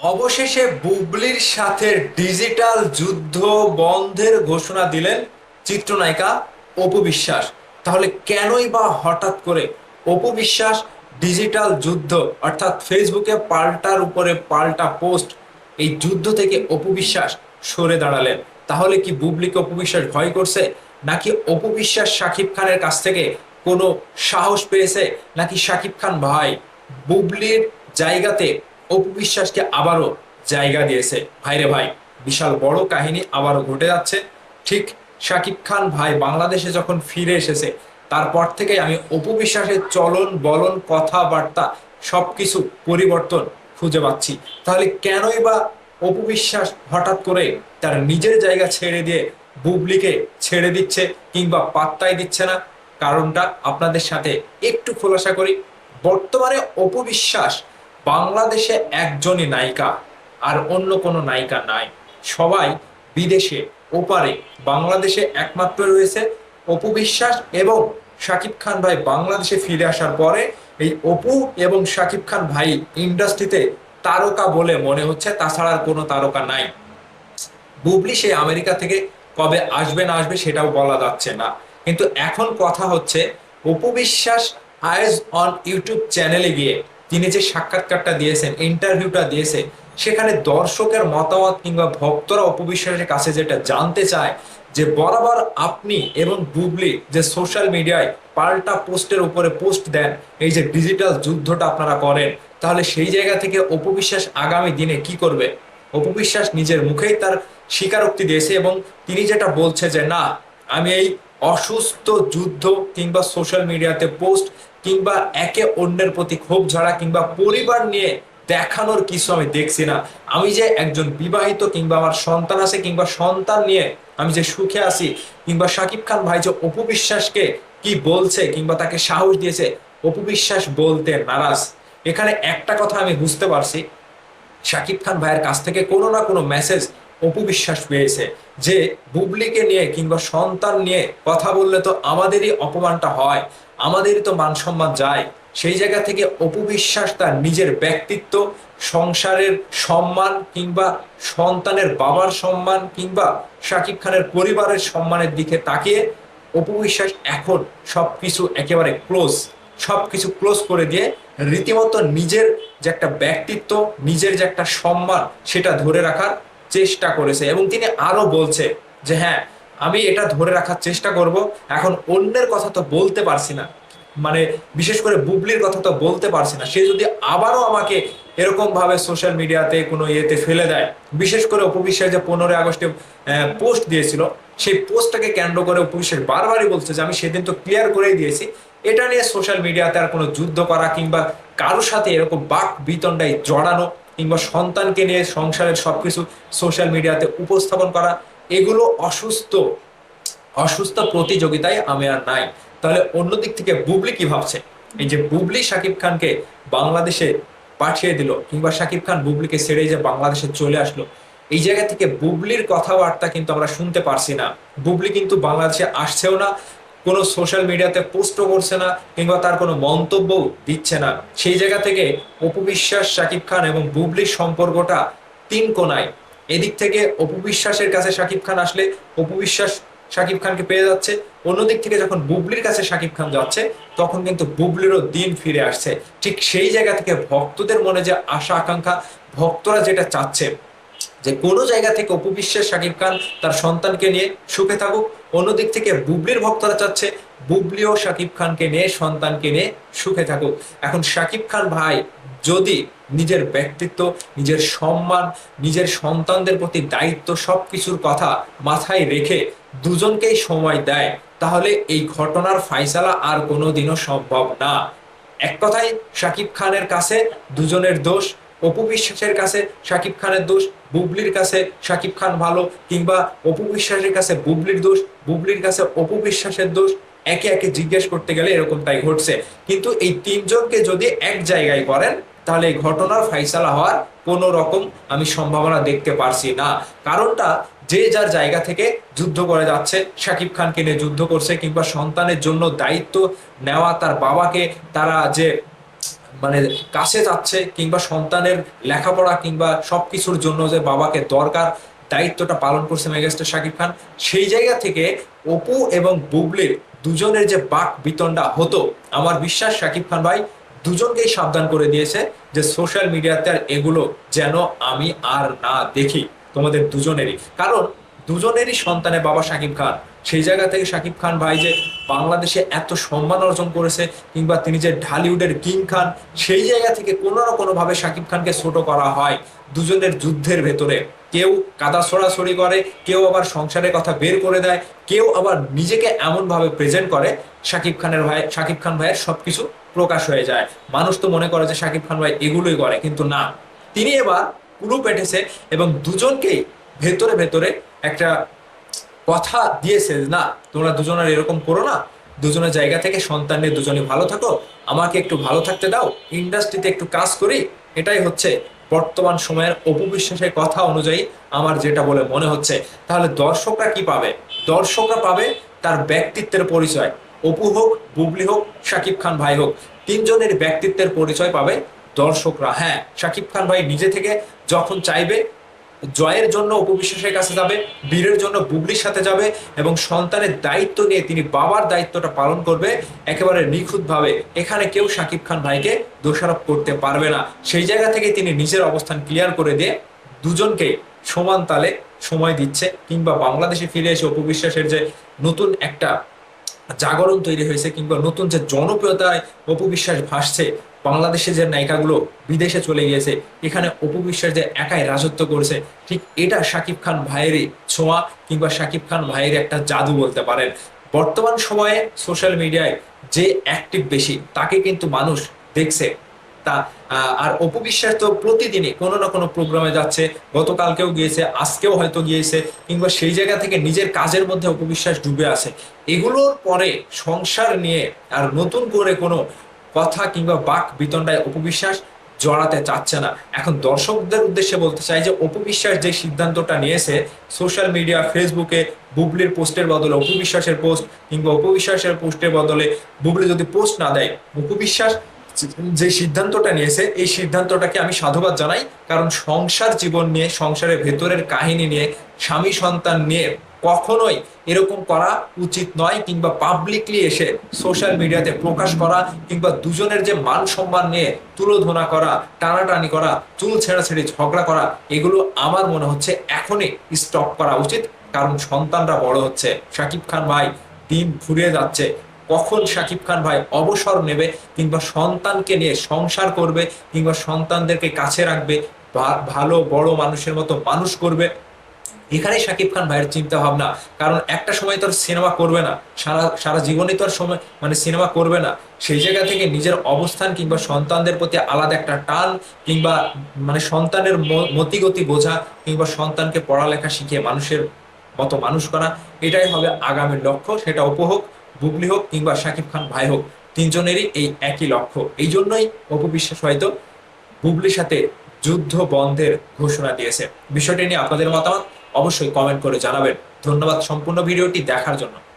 অবশেষে বুবলির সাথে ডিজিটাল যুদ্ধ বন্ধের ঘোষণা দিলেন চিত্রনায়িকা অপু বিশ্বাস। তাহলে কেনই বা হঠাৎ করে অপু বিশ্বাস ডিজিটাল যুদ্ধ, অর্থাৎ ফেসবুকে পাল্টার উপরে পাল্টা পোস্ট, এই যুদ্ধ থেকে অপু বিশ্বাস সরে দাঁড়ালেন। তাহলে কি বুবলিকে অপু বিশ্বাস ভয় করছে? নাকি অপু বিশ্বাস শাকিব খানের কাছ থেকে কোনো সাহস পেয়েছে? নাকি শাকিব খান ভাই, বুবলির জায়গাতে অপু বিশ্বাসকে আবারও জায়গা দিয়েছে। ভাইরে ভাই, বিশাল বড় কাহিনী আবারও ঘটে যাচ্ছে। ঠিক শাকিব খান ভাই বাংলাদেশে যখন ফিরে এসেছে, তারপর থেকে আমি অপু বিশ্বাসের চলন বলন কথাবার্তা সবকিছু পরিবর্তন খুঁজে পাচ্ছি। তাহলে কেনই বা অপু বিশ্বাস হঠাৎ করে তার নিজের জায়গা ছেড়ে দিয়ে বুবলিকে ছেড়ে দিচ্ছে কিংবা পাত্তাই দিচ্ছে না? কারণটা আপনাদের সাথে একটু খোলাসা করি। বর্তমানে অপু বিশ্বাস বাংলাদেশে একজনই নায়িকা আর অন্য কোনো নায়িকা নাই। সবাই বিদেশে, ওপারে। বাংলাদেশে একমাত্র রয়েছে অপু বিশ্বাস এবং শাকিব খান ভাই। বাংলাদেশে ফিরে আসার পরে এই অপু এবং শাকিব খান ভাই ইন্ডাস্ট্রিতে তারকা বলে মনে হচ্ছে, তাছাড়া আর কোনো তারকা নাই। বুবলি সে আমেরিকা থেকে কবে আসবে না আসবে সেটাও বলা যাচ্ছে না। কিন্তু এখন কথা হচ্ছে, Apu Biswas eyes on YouTube চ্যানেলে গিয়ে তিনি যে সাক্ষাৎকারটা দিয়েছেন ইন্টারভিউটা দিয়েছে সেখানে দর্শকের মতামত কিংবা ভক্তরা অপবিশ্বাসের কাছে যেটা জানতে চায় যে বরাবর আপনি এবং বুবলি যে সোশ্যাল মিডিয়ায় পাল্টা পোস্টের উপরে পোস্ট দেন, এই যে ডিজিটাল যুদ্ধটা আপনারা করেন, তাহলে সেই জায়গা থেকে অপবিশ্বাস আগামী দিনে কি করবে? অপবিশ্বাস নিজের মুখেই তার স্বীকারোক্তি দিয়েছে এবং তিনি যেটা বলছে যে, না, আমি এই অসুস্থ যুদ্ধ কিংবা সোশ্যাল মিডিয়াতে পোস্ট কিংবা একে অন্যের প্রতি ক্ষোভ ঝাড়া কিংবা পরিবার নিয়ে দেখানোর কিছু আমি দেখছি না। আমি যে একজন বিবাহিত কিংবা আমার সন্তান আছে কিংবা সন্তান নিয়ে আমি যে সুখে আছি কিংবা শাকিব খান ভাই যে অপু বিশ্বাসকে কি বলছে কিংবা তাকে সাহস দিয়েছে অপু বিশ্বাস বলতে নারাজ। এখানে একটা কথা আমি বুঝতে পারছি শাকিব খান ভাইয়ের কাছ থেকে কোনো না কোনো মেসেজ অপু বিশ্বাস পেয়েছে যে, বুবলিকে নিয়ে কিংবা সন্তান নিয়ে কথা বললে তো আমাদেরই অপমানটা হয়। আমাদেরই তো মান সম্মান যায়। সেই জায়গা থেকে অপু বিশ্বাস তার নিজের ব্যক্তিত্ব, সংসারের সম্মান কিংবা সন্তানের বাবার সম্মান কিংবা শাকিব খানের পরিবারের সম্মানের দিকে তাকিয়ে অপবিশ্বাস এখন সব কিছু একেবারে ক্লোজ, সবকিছু ক্লোজ করে দিয়ে রীতিমতো নিজের যে একটা ব্যক্তিত্ব, নিজের যে একটা সম্মান, সেটা ধরে রাখার চেষ্টা করেছে। এবং তিনি আরও বলছে যে হ্যাঁ আমি এটা ধরে রাখার চেষ্টা করব। এখন অন্যের কথা তো বলতে পারছি না। মানে বিশেষ করে বুবলির কথা তো বলতে পারছি না। সে যদি আবারও আমাকে এরকম ভাবে সোশ্যাল মিডিয়াতে কোনো ইয়েতে ফেলে দেয়, বিশেষ করে অপবিশ্বাস যে পনেরোই আগস্টে পোস্ট দিয়েছিল, সেই পোস্টটাকে কেন্দ্র করে অপবিশ্বাস বারবারই বলছে যে আমি সেদিন তো ক্লিয়ার করেই দিয়েছি। এটা নিয়ে সোশ্যাল মিডিয়াতে আর কোনো যুদ্ধ করা কিংবা কারোর সাথে এরকম বাক বিতণ্ডায় জড়ানো কিংবা সন্তানকে নিয়ে সংসারের সবকিছু সোশ্যাল মিডিয়াতে উপস্থাপন করা এগুলো অসুস্থ অসুস্থ প্রতিযোগিতায় আমি আর নাই। তাহলে অন্য দিক থেকে বুবলি কি ভাবছে? এই যে বুবলি শাকিব খানকে বাংলাদেশে পাঠিয়ে দিল, কিংবা শাকিব খান বুবলিকে ছেড়ে যে বাংলাদেশে চলে আসলো, এই জায়গা থেকে বুবলির কথাবার্তা কিন্তু আমরা শুনতে পারছি না। বুবলি কিন্তু বাংলাদেশে আসছেও না, কোনো সোশ্যাল মিডিয়াতে পোস্টও করছে না, কিংবা তার কোনো মন্তব্য দিচ্ছে না। সেই জায়গা থেকে অপু বিশ্বাস, শাকিব খান এবং বুবলির সম্পর্কটা তিন কোনায়। এদিক থেকে অপু বিশ্বাসের কাছে শাকিব খান আসলে, অপু বিশ্বাস শাকিব খানকে পেয়ে যাচ্ছে। অন্যদিক থেকে যখন বুবলির কাছে শাকিব খান যাচ্ছে, তখন কিন্তু বুবলিরও দিন ফিরে আসছে। ঠিক সেই জায়গা থেকে ভক্তদের মনে যে আশা, আকাঙ্ক্ষা, ভক্তরা যেটা চাচ্ছে যে কোনো জায়গা থেকে অপু বিশ্বাস শাকিব খান তার সন্তানকে নিয়ে সুখে থাকুক। অন্যদিক থেকে বুবলির ভক্তরা চাচ্ছে বুবলিও শাকিব খানকে নিয়ে, সন্তানকে নিয়ে সুখে থাকুক। এখন শাকিব খান ভাই যদি নিজের ব্যক্তিত্ব, নিজের সম্মান, নিজের সন্তানদের প্রতি দায়িত্ব সবকিছুর কথা মাথায় রেখে দুজনকেই সময় দেয়, তাহলে এই ঘটনার ফাইসালা আর কোনোদিনও সম্ভব না। এক কথায় শাকিব খানের কাছে দুজনের দোষ অপু বিশ্বাসের কাছে শাকিব খানের দোষ, বুবলির কাছে শাকিব খান ভালো, কিংবা অপু বিশ্বাসের কাছে বুবলির দোষ, বুবলির কাছে অপু বিশ্বাসের দোষ, একে একে জিজ্ঞেস করতে গেলে এরকমটাই ঘটছে। কিন্তু এই তিনজনকে যদি এক জায়গায় করেন, তাহলে এই ঘটনার ফাইসালা হওয়ার কোনো রকম আমি সম্ভাবনা দেখতে পারছি না। কারণটা যে যার জায়গা থেকে যুদ্ধ করে যাচ্ছে, শাকিব খানকে নিয়ে যুদ্ধ করছে, কিংবা সন্তানের জন্য দায়িত্ব নেওয়া তার বাবাকে, তারা যে মানে কাছে যাচ্ছে কিংবা সন্তানের লেখাপড়া কিংবা সবকিছুর জন্য যে বাবাকে দরকার, দায়িত্বটা পালন করছে মেগাস্টার শাকিব খান, সেই জায়গা থেকে অপু এবং বুবলির দুজনের যে বাক বিতণ্ডা হতো, আমার বিশ্বাস শাকিব খান ভাই দুজনকেই সাবধান করে দিয়েছে যে সোশ্যাল মিডিয়াতে আর এগুলো যেন আমি আর না দেখি। তোমাদের দুজনেরই। কারণ দুজনেরই সন্তানের বাবা শাকিব খান। সেই জায়গা থেকে শাকিব খান ভাই যে বাংলাদেশে এত সম্মান অর্জন করেছে, কিংবা তিনি যে ঢালিউডের কিং খান, সেই জায়গা থেকে কোনো না কোনোভাবে শাকিব খানকে ছোট করা হয় দুজনের যুদ্ধের ভেতরে। কেউ কাদা ছড়াছড়ি করে, কেউ আবার সংসারের কথা বের করে দেয়, কেউ আবার নিজেকে এমনভাবে প্রেজেন্ট করে, শাকিব খানের ভাই, শাকিব খান ভাইয়ের সবকিছু প্রকাশ হয়ে যায়। মানুষ তো মনে করে যে শাকিব খান ভাই এগুলোই করে, কিন্তু না। তিনি এবার পুরো পেটেছে এবং দুজনকেই ভেতরে ভেতরে একটা কথা দিয়েছে না, তোমরা দুজনের এরকম করো না। দুজনের জায়গা থেকে সন্তান নিয়ে দুজনে ভালো থাকো। আমাকে একটু ভালো থাকতে দাও। ইন্ডাস্ট্রিতে একটু কাজ করি। এটাই হচ্ছে বর্তমান সময়ের অপবিশ্বাসের কথা অনুযায়ী আমার যেটা বলে মনে হচ্ছে। তাহলে দর্শকরা কি পাবে? দর্শকরা পাবে তার ব্যক্তিত্বের পরিচয়। অপু হোক, বুবলি হোক, শাকিব খান ভাই হোক, তিনজনের ব্যক্তিত্বের পরিচয় পাবে দর্শকরা। হ্যাঁ শাকিব খান ভাই নিজে থেকে যখন চাইবে জয়ের জন্য উপবিশ্বাসের কাছে যাবে, বীরের জন্য বুবলির সাথে যাবে এবং সন্তানের দায়িত্ব নিয়ে তিনি বাবার দায়িত্বটা পালন করবে। একেবারে নিখুঁতভাবে এখানে কেউ সাকিব খান ভাইকে দোষারোপ করতে পারবে না। সেই জায়গা থেকে তিনি নিজের অবস্থান ক্লিয়ার করে দিয়ে দুজনকে সমান তালে সময় দিচ্ছে কিংবা বাংলাদেশে ফিরে এসে উপবিশ্বাসের যে নতুন একটা জাগরণ তৈরি হয়েছে কিংবা নতুন যে জনপ্রিয়তায় অপবিশ্বাস ভাসছে বাংলাদেশে যে নায়িকাগুলো বিদেশে চলে গিয়েছে, এখানে অপবিশ্বাস যে একাই রাজত্ব করছে, ঠিক এটা শাকিব খান ভাইয়েরই ছোঁয়া কিংবা শাকিব খান ভাইয়ের একটা জাদু বলতে পারেন। বর্তমান সময়ে সোশ্যাল মিডিয়ায় যে অ্যাক্টিভ বেশি, তাকে কিন্তু মানুষ দেখছে। তা আর অপবিশ্বাস তো প্রতিদিনই কোনো না কোনো প্রোগ্রামে যাচ্ছে, গতকালকেও গিয়েছে, আজকেও হয়তো গিয়েছে, কিংবা সেই জায়গা থেকে নিজের কাজের মধ্যে অপবিশ্বাস ডুবে আছে। এগুলোর পরে সংসার নিয়ে আর নতুন করে কোনো কথা কিংবা বাক বিতণ্ডায় অপবিশ্বাস জড়াতে চাচ্ছে না। এখন দর্শকদের উদ্দেশ্যে বলতে চাই যে, অপবিশ্বাস যে সিদ্ধান্তটা নিয়েছে সোশ্যাল মিডিয়া ফেসবুকে বুবলির পোস্টের বদলে অপবিশ্বাসের পোস্ট কিংবা অপবিশ্বাসের পোস্টের বদলে বুবলি যদি পোস্ট না দেয়, অপবিশ্বাস যে সিদ্ধান্তটা নিয়েছে, এই সিদ্ধান্তটাকে আমি সাধুবাদ জানাই। কারণ সংসার জীবন নিয়ে, সংসারের ভেতরের কাহিনী নিয়ে স্বামী সন্তান নিয়ে কখনোই এরকম করা উচিত নয় কিংবা পাবলিকলি এসে সোশ্যাল মিডিয়াতে প্রকাশ করা কিংবা দুজনের যে মান সম্মান নিয়ে তুলোধনা করা, টানাটানি করা, চুল ছেঁড়াছেড়ি ঝগড়া করা, এগুলো আমার মনে হচ্ছে এখনই স্টপ করা উচিত। কারণ সন্তানরা বড় হচ্ছে। শাকিব খান ভাই দিন ফুরিয়ে যাচ্ছে। কখন শাকিব খান ভাই অবসর নেবে কিংবা সন্তানকে নিয়ে সংসার করবে কিংবা সন্তানদেরকে কাছে রাখবে ভালো বড় মানুষের মতো মানুষ করবে এখানেই শাকিব খান ভাইয়ের চিন্তা ভাবনা। কারণ একটা সময় তো আর সিনেমা করবে না। সারা সারা জীবনই তো আর সময় মানে সিনেমা করবে না। সেই জায়গা থেকে নিজের অবস্থান কিংবা সন্তানদের প্রতি আলাদা একটা টান কিংবা মানে সন্তানের মতিগতি বোঝা কিংবা সন্তানকে পড়ালেখা শিখিয়ে মানুষের মতো মানুষ করা, এটাই হবে আগামীর লক্ষ্য। সেটা অপু হোক, বুবলি হোক কিংবা শাকিব খান ভাই হোক, তিনজনেরই এই একই লক্ষ্য। এই জন্যই অপু বিশ্বাস হয়তো বুবলির সাথে যুদ্ধ বন্ধের ঘোষণা দিয়েছে। বিষয়টি নিয়ে আপনাদের মতামত? অবশ্যই কমেন্ট করে জানাবেন। ধন্যবাদ সম্পূর্ণ ভিডিওটি দেখার জন্য।